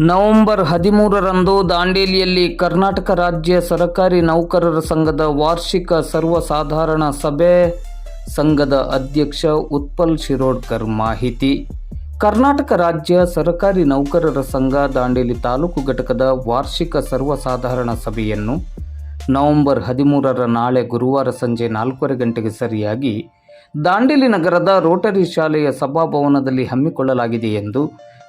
November ಹದಿಮೂರರಂದು ದಾಂಡೇಲಿಯಲ್ಲಿ Karnataka ರಾಜ್ಯ ಸರಕಾರಿ ನೌಕರರ ಸಂಘದ ವಾರ್ಷಿಕ ಸರ್ವಸಾಧಾರಣ ಸಭೆ ಸಂಘದ ಅಧ್ಯಕ್ಷ ಉತ್ಪಲ್ ಶಿರೋಡ್ಕರ್ ಮಾಹಿತಿ. ಕರ್ನಾಟಕ ರಾಜ್ಯ ಸರಕಾರಿ ನೌಕರರ ಸಂಘ ದಾಂಡೇಲಿ ತಾಲೂಕು ಘಟಕದ ವಾರ್ಷಿಕ ಸರ್ವಸಾಧಾರಣ ಸಭೆಯನ್ನು ನವೆಂಬರ್ ಹದಿಮೂರರ ನಾಳೆ ಗುರುವಾರ ಸಂಜೆ ನಾಲ್ಕೂವರೆ ಗಂಟೆಗೆ ಸರಿಯಾಗಿ ದಾಂಡೇಲಿ ನಗರದ ರೋಟರಿ ಶಾಲೆಯ ಸಭಾಭವನದಲ್ಲಿ ಹಮ್ಮಿಕೊಳ್ಳಲಾಗಿದೆ ಎಂದು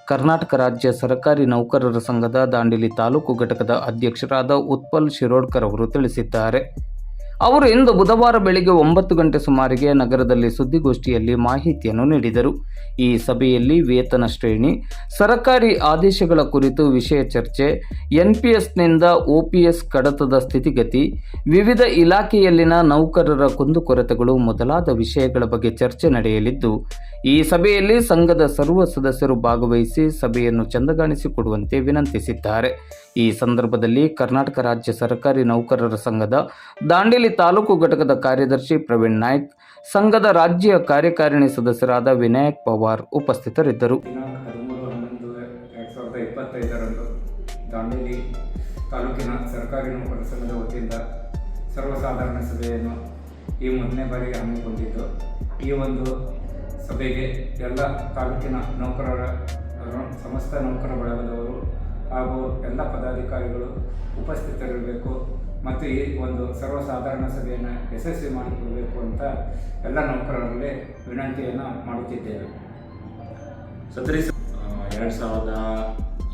ಕರ್ನಾಟಕ ರಾಜ್ಯ ಸರ್ಕಾರಿ ನೌಕರರ ಸಂಘದ ದಾಂಡೇಲಿ ತಾಲೂಕು ಘಟಕದ ಅಧ್ಯಕ್ಷರಾದ ಉತ್ಪಲ್ ಶಿರೋಡ್ಕರ್ ಅವರು ತಿಳಿಸಿದ್ದಾರೆ. ಅವರು ಇಂದು ಬುಧವಾರ ಬೆಳಿಗ್ಗೆ ಒಂಬತ್ತು ಗಂಟೆ ಸುಮಾರಿಗೆ ನಗರದಲ್ಲಿ ಸುದ್ದಿಗೋಷ್ಠಿಯಲ್ಲಿ ಮಾಹಿತಿಯನ್ನು ನೀಡಿದರು. ಈ ಸಭೆಯಲ್ಲಿ ವೇತನ ಶ್ರೇಣಿ, ಸರಕಾರಿ ಆದೇಶಗಳ ಕುರಿತು ವಿಷಯ ಚರ್ಚೆ, ಎನ್ಪಿಎಸ್ನಿಂದ ಒಪಿಎಸ್ ಕಡತದ ಸ್ಥಿತಿಗತಿ, ವಿವಿಧ ಇಲಾಖೆಯಲ್ಲಿನ ನೌಕರರ ಕುಂದುಕೊರತೆಗಳು ಮೊದಲಾದ ವಿಷಯಗಳ ಬಗ್ಗೆ ಚರ್ಚೆ ನಡೆಯಲಿದ್ದು, ಈ ಸಭೆಯಲ್ಲಿ ಸಂಘದ ಸರ್ವ ಸದಸ್ಯರು ಭಾಗವಹಿಸಿ ಸಭೆಯನ್ನು ಚಂದಗಾಣಿಸಿಕೊಡುವಂತೆ ವಿನಂತಿಸಿದ್ದಾರೆ. ಈ ಸಂದರ್ಭದಲ್ಲಿ ಕರ್ನಾಟಕ ರಾಜ್ಯ ಸರ್ಕಾರಿ ನೌಕರರ ಸಂಘದ ದಾಂಡೇಲಿ ತಾಲೂಕು ಘಟಕದ ಕಾರ್ಯದರ್ಶಿ ಪ್ರವೀಣ್ ನಾಯ್ಕ್, ಸಂಘದ ರಾಜ್ಯ ಕಾರ್ಯಕಾರಿಣಿ ಸದಸ್ಯರಾದ ವಿನಾಯಕ್ ಪವಾರ್ ಉಪಸ್ಥಿತರಿದ್ದರು. ದಾಂಡೇಲಿ ತಾಲೂಕಿನ ಸರ್ಕಾರಿ ನೌಕರರ ಸಂಘದ ವತಿಯಿಂದ ಸರ್ವಸಾಧಾರಣ ಸಭೆಯನ್ನು ಈ ಮೊದಲನೇ ಬಾರಿಗೆ ಹಮ್ಮಿಕೊಂಡಿದ್ದು. ಈ ಒಂದು ಸಭೆಗೆ ಎಲ್ಲ ತಾಲೂಕಿನ ನೌಕರರ, ಸಮಸ್ತ ನೌಕರ ಬಳಗದವರು ಹಾಗೂ ಎಲ್ಲ ಪದಾಧಿಕಾರಿಗಳು ಉಪಸ್ಥಿತರಿರಬೇಕು ಮತ್ತು ಈ ಒಂದು ಸರ್ವಸಾಧಾರಣ ಸಭೆಯನ್ನು ಯಶಸ್ವಿ ಮಾಡಿಕೊಡಬೇಕು ಅಂತ ಎಲ್ಲ ನೌಕರರಲ್ಲಿ ವಿನಂತಿಯನ್ನು ಮಾಡುತ್ತಿದ್ದೇವೆ. ಸದರಿ ಎರಡು ಸಾವಿರದ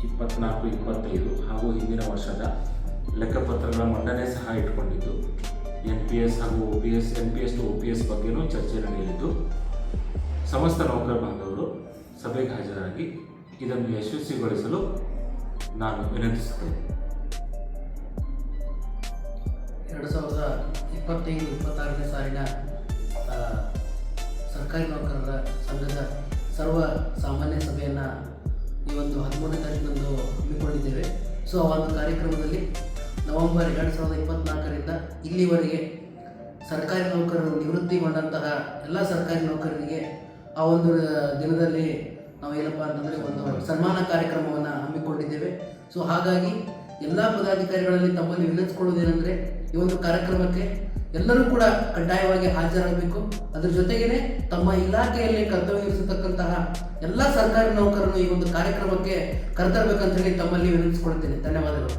ಇಪ್ಪತ್ನಾಲ್ಕು, ಇಪ್ಪತ್ತೈದು ಹಾಗೂ ಹಿಂದಿನ ವರ್ಷದ ಲೆಕ್ಕಪತ್ರಗಳ ಮಂಡನೆ ಸಹ ಇಟ್ಕೊಂಡಿದ್ದು, ಎನ್ ಪಿ ಎಸ್ ಹಾಗೂ O P S, N P S to O P S ಬಗ್ಗೆನೂ ಚರ್ಚೆ ನಡೆಯಲಿದ್ದು, ಸಮಸ್ತ ನೌಕರ ಬಾಂಧವರು ಸಭೆಗೆ ಹಾಜರಾಗಿ ಇದನ್ನು ಯಶಸ್ವಿಗೊಳಿಸಲು ನಾನು ವಿನಂತಿಸುತ್ತೇನೆ. ಎರಡು ಸಾವಿರದ ಇಪ್ಪತ್ತೈದು, ಇಪ್ಪತ್ತಾರನೇ ಸಾಲಿನ ಸರ್ಕಾರಿ ನೌಕರರ ಸಂಘದ ಸರ್ವ ಸಾಮಾನ್ಯ ಸಭೆಯನ್ನು ಈ ಒಂದು ಹದಿಮೂರನೇ ತಾರೀಕಿನಂದು ಹಮ್ಮಿಕೊಂಡಿದ್ದೇವೆ. ಸೊ ಆ ಒಂದು ಕಾರ್ಯಕ್ರಮದಲ್ಲಿ ನವೆಂಬರ್ ಎರಡು ಸಾವಿರದ ಇಪ್ಪತ್ತ್ನಾಲ್ಕರಿಂದ ಇಲ್ಲಿವರೆಗೆ ಸರ್ಕಾರಿ ನೌಕರರು ನಿವೃತ್ತಿಗೊಂಡಂತಹ ಎಲ್ಲ ಸರ್ಕಾರಿ ನೌಕರರಿಗೆ ಆ ಒಂದು ದಿನದಲ್ಲಿ ನಾವು ಏನಪ್ಪ ಅಂತಂದರೆ ಒಂದು ಸನ್ಮಾನ ಕಾರ್ಯಕ್ರಮವನ್ನು ಹಮ್ಮಿಕೊಂಡಿದ್ದೇವೆ. ಸೊ ಹಾಗಾಗಿ ಎಲ್ಲ ಪದಾಧಿಕಾರಿಗಳಲ್ಲಿ ತಮ್ಮಲ್ಲಿ ವಿನಂತಿಸಿಕೊಳ್ಳುವುದೇನೆಂದರೆ ಈ ಒಂದು ಕಾರ್ಯಕ್ರಮಕ್ಕೆ ಎಲ್ಲರೂ ಕೂಡ ಕಡ್ಡಾಯವಾಗಿ ಹಾಜರಾಗಬೇಕು. ಅದರ ಜೊತೆಗೇನೆ ತಮ್ಮ ಇಲಾಖೆಯಲ್ಲಿ ಕರ್ತವ್ಯ ಇರಿಸತಕ್ಕಂತಹ ಎಲ್ಲ ಸರ್ಕಾರಿ ನೌಕರರು ಈ ಒಂದು ಕಾರ್ಯಕ್ರಮಕ್ಕೆ ಕರೆತರಬೇಕಂತ ಹೇಳಿ ತಮ್ಮಲ್ಲಿ ವಿನಂತಿಸಿಕೊಳ್ತೇನೆ. ಧನ್ಯವಾದಗಳು.